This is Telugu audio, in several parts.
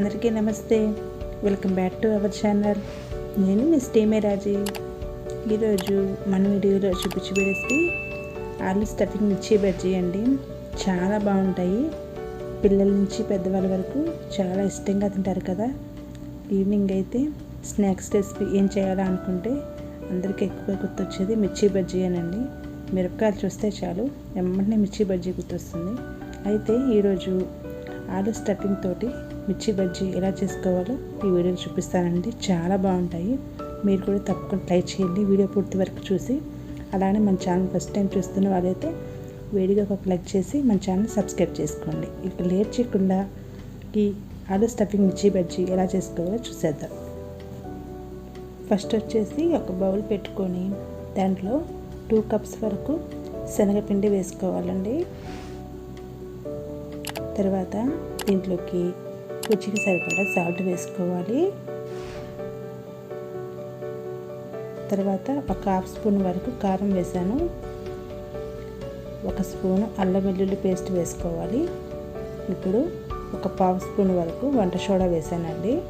అందరికీ నమస్తే. Welcome back to our channel నేను మిస్ టీమే రాజీ. ఈరోజు మన వీడియోలో చూపించే రెసిపీ ఆలు స్టఫింగ్ మిర్చి బజ్జీ అండి చాలా బాగుంటాయి. పిల్లల నుంచి పెద్దవాళ్ళ వరకు చాలా ఇష్టంగా తింటారు కదా. ఈవినింగ్ అయితే స్నాక్స్ రెసిపీ ఏం చేయాలా అనుకుంటే అందరికీ ఎక్కువ గుర్తొచ్చేది మిర్చి బజ్జీ అనండి. మిరపకాయలు చూస్తే చాలు వెంటనే మిర్చి బజ్జీ గుర్తొస్తుంది. అయితే ఈరోజు ఆలు స్టఫింగ్ తోటి మిర్చి బజ్జీ ఎలా చేసుకోవాలో ఈ వీడియోలో చూపిస్తానండి. చాలా బాగుంటాయి. మీరు కూడా తప్పకుండా ట్రై చేయండి. వీడియో పూర్తి వరకు చూసి అలానే మన ఛానల్ ఫస్ట్ టైం చూస్తున్న వాళ్ళైతే వేడిగా ఒక లైక్ చేసి మన ఛానల్ సబ్స్క్రైబ్ చేసుకోండి. ఇక లేట్ చేయకుండా ఈ ఆలూ స్టఫింగ్ మిర్చి బజ్జీ ఎలా చేసుకోవాలో చూసేద్దాం. ఫస్ట్ వచ్చేసి ఒక బౌల్ పెట్టుకొని దాంట్లో టూ కప్స్ వరకు శనగపిండి వేసుకోవాలండి. తర్వాత దీంట్లోకి రుచికి సరిపడా సాల్ట్ వేసుకోవాలి. తర్వాత ఒక హాఫ్ స్పూన్ వరకు కారం వేసాను. ఒక స్పూన్ అల్లం వెల్లుల్లి పేస్ట్ వేసుకోవాలి. ఇప్పుడు ఒక పావు స్పూన్ వరకు వంట సోడా వేసానండి.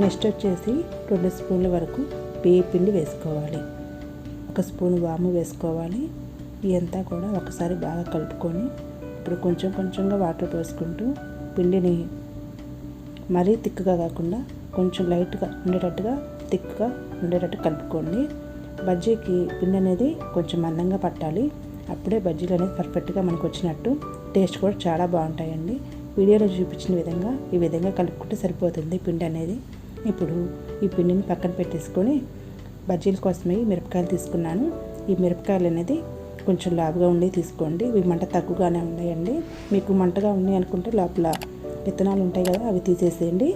నెక్స్ట్ వచ్చేసి రెండు స్పూన్ల వరకు బియ్య పిండి వేసుకోవాలి. ఒక స్పూన్ వాము వేసుకోవాలి. ఇదంతా కూడా ఒకసారి బాగా కలుపుకొని ఇప్పుడు కొంచెం కొంచెంగా వాటర్ పోసుకుంటూ పిండిని మరీ తిక్కుగా కాకుండా కొంచెం లైట్గా ఉండేటట్టుగా థిక్గా ఉండేటట్టు కలుపుకోండి. బజ్జీకి పిండి అనేది కొంచెం మందంగా పట్టాలి. అప్పుడే బజ్జీలు అనేది పర్ఫెక్ట్గా మనకు వచ్చినట్టు టేస్ట్ కూడా చాలా బాగుంటాయండి. వీడియోలో చూపించిన విధంగా ఈ విధంగా కలుపుకుంటే సరిపోతుంది పిండి అనేది. ఇప్పుడు ఈ పిండిని పక్కన పెట్టేసుకొని బజ్జీల కోసమే మిరపకాయలు తీసుకున్నాను. ఈ మిరపకాయలు అనేది కొంచెం లావుగా ఉండి తీసుకోండి. ఇవి మంట తక్కువగానే ఉన్నాయండి. మీకు మంటగా ఉన్నాయి అనుకుంటే లోపల విత్తనాలు ఉంటాయి కదా అవి తీసేసేయండి.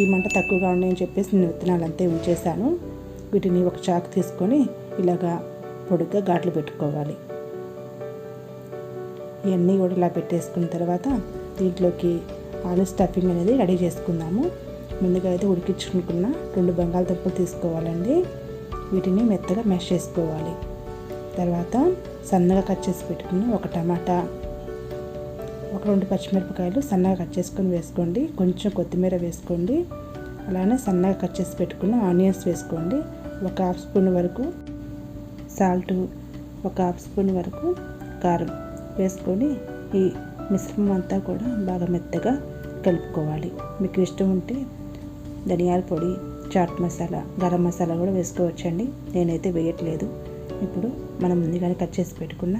ఈ మంట తక్కువగా ఉన్నాయని చెప్పేసి నేను విత్తనాలు అంతే ఉంచేసాను వీటిని ఒక చాకు తీసుకొని ఇలాగా పొడుగ్గా ఘాట్లు పెట్టుకోవాలి. ఇవన్నీ కూడా ఇలా పెట్టేసుకున్న తర్వాత దీంట్లోకి ఆలు స్టఫింగ్ అనేది రెడీ చేసుకుందాము. ముందుగా అయితే ఉడికించుకున్న రెండు బంగాళదుంపలు తీసుకోవాలండి. వీటిని మెత్తగా మెష్ చేసుకోవాలి. తర్వాత సన్నగా కట్ చేసి పెట్టుకుని ఒక టమాటా ఒక రెండు పచ్చిమిరపకాయలు సన్నగా కట్ చేసుకొని వేసుకోండి. కొంచెం కొత్తిమీర వేసుకోండి. అలానే సన్నగా కట్ చేసి పెట్టుకున్న ఆనియన్స్ వేసుకోండి. ఒక హాఫ్ స్పూన్ వరకు సాల్ట్ ఒక హాఫ్ స్పూన్ వరకు కారం వేసుకొని ఈ మిశ్రమం అంతా కూడా బాగా మెత్తగా కలుపుకోవాలి. మీకు ఇష్టం ఉంటే ధనియాల పొడి చాట్ మసాలా గరం మసాలా కూడా వేసుకోవచ్చండి. నేనైతే వేయట్లేదు. ఇప్పుడు మనం ముందుగానే కట్ చేసి పెట్టుకున్న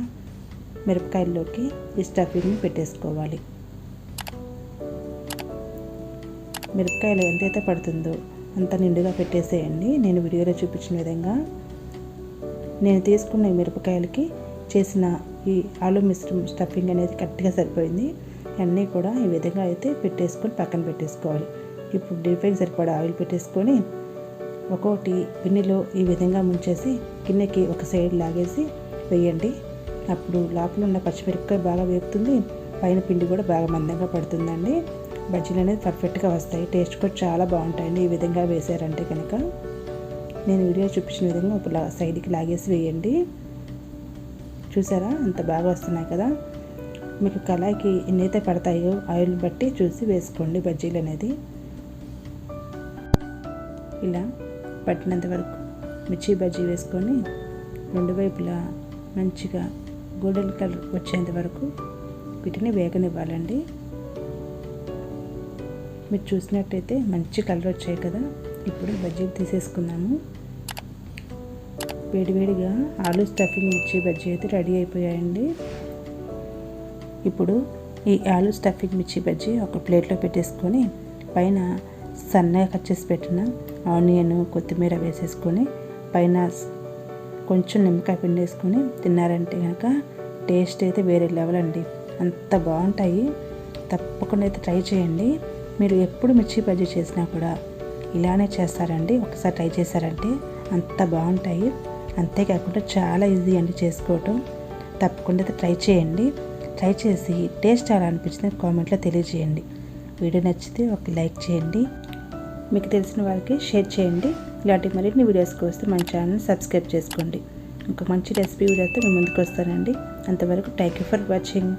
మిరపకాయల్లోకి ఈ స్టఫింగ్ని పెట్టేసుకోవాలి. మిరపకాయలు ఎంతైతే పడుతుందో అంత నిండుగా పెట్టేసేయండి. నేను వీడియోలో చూపించిన విధంగా నేను తీసుకున్న ఈ మిరపకాయలకి చేసిన ఈ ఆలు మిశ్రమ స్టఫింగ్ అనేది కరెక్ట్గా సరిపోయింది. అన్నీ కూడా ఈ విధంగా అయితే పెట్టేసుకొని పక్కన పెట్టేసుకోవాలి. ఇప్పుడు డీప్ ఫ్రైకి సరిపడా ఆయిల్ పెట్టేసుకొని ఒక్కోటి గిన్నెలో ఈ విధంగా ముంచేసి గిన్నెకి ఒక సైడ్ లాగేసి వేయండి. అప్పుడు లోపల ఉన్న పచ్చిమిరపకాయ బాగా వేపుతుంది. పైన పిండి కూడా బాగా మందంగా పడుతుందండి. బజ్జీలు అనేది పర్ఫెక్ట్గా వస్తాయి. టేస్ట్ కూడా చాలా బాగుంటాయండి. ఈ విధంగా వేసారంటే కనుక నేను వీడియో చూపించిన విధంగా ఇప్పుడు సైడ్కి లాగేసి వేయండి. చూసారా? అంత బాగా వస్తున్నాయి కదా? మీకు కళాయికి ఎన్నైతే పడతాయో ఆయిల్ బట్టి చూసి వేసుకోండి బజ్జీలు అనేది. ఇలా పట్టినంత వరకు మిర్చి బజ్జీ వేసుకొని రెండు వైపులా మంచిగా గోల్డెన్ కలర్ వచ్చేంత వరకు వీటిని వేగనివ్వాలండి. మీరు చూసినట్టయితే మంచి కలర్ వచ్చాయి కదా. ఇప్పుడు బజ్జీలు తీసేసుకున్నాము వేడివేడిగా ఆలు స్టఫింగ్ మిర్చి బజ్జీ అయితే రెడీ అయిపోయాయండి. ఇప్పుడు ఈ ఆలు స్టఫింగ్ మిర్చి బజ్జీ ఒక ప్లేట్లో పెట్టేసుకొని పైన సన్నగా కట్ చేసి పెట్టిన ఆనియన్ కొత్తిమీర వేసేసుకొని పైన కొంచెం నిమ్మకాయ పిండి వేసుకొని తిన్నారంటే కనుక టేస్ట్ అయితే వేరే లెవెల్ అండి. అంత బాగుంటాయి. తప్పకుండా అయితే ట్రై చేయండి. మీరు ఎప్పుడు మిర్చి బజ్జీ చేసినా కూడా ఇలానే చేస్తారండి. ఒకసారి ట్రై చేశారంటే అంత బాగుంటాయి. అంతేకాకుండా చాలా ఈజీ అండి చేసుకోవటం. తప్పకుండా అయితే ట్రై చేయండి. ట్రై చేసి టేస్ట్ ఎలా అనిపించింది కామెంట్లో తెలియజేయండి. వీడియో నచ్చితే ఒక లైక్ చేయండి. మీకు తెలిసిన వారికి షేర్ చేయండి. ఇలాంటి మరిన్ని వీడియోస్ కోసం మన ఛానల్ సబ్స్క్రైబ్ చేసుకోండి. ఒక మంచి రెసిపీ వీడియోతో మేము ముందుకు వస్తానండి. అంతవరకు థ్యాంక్ యూ ఫర్ వాచింగ్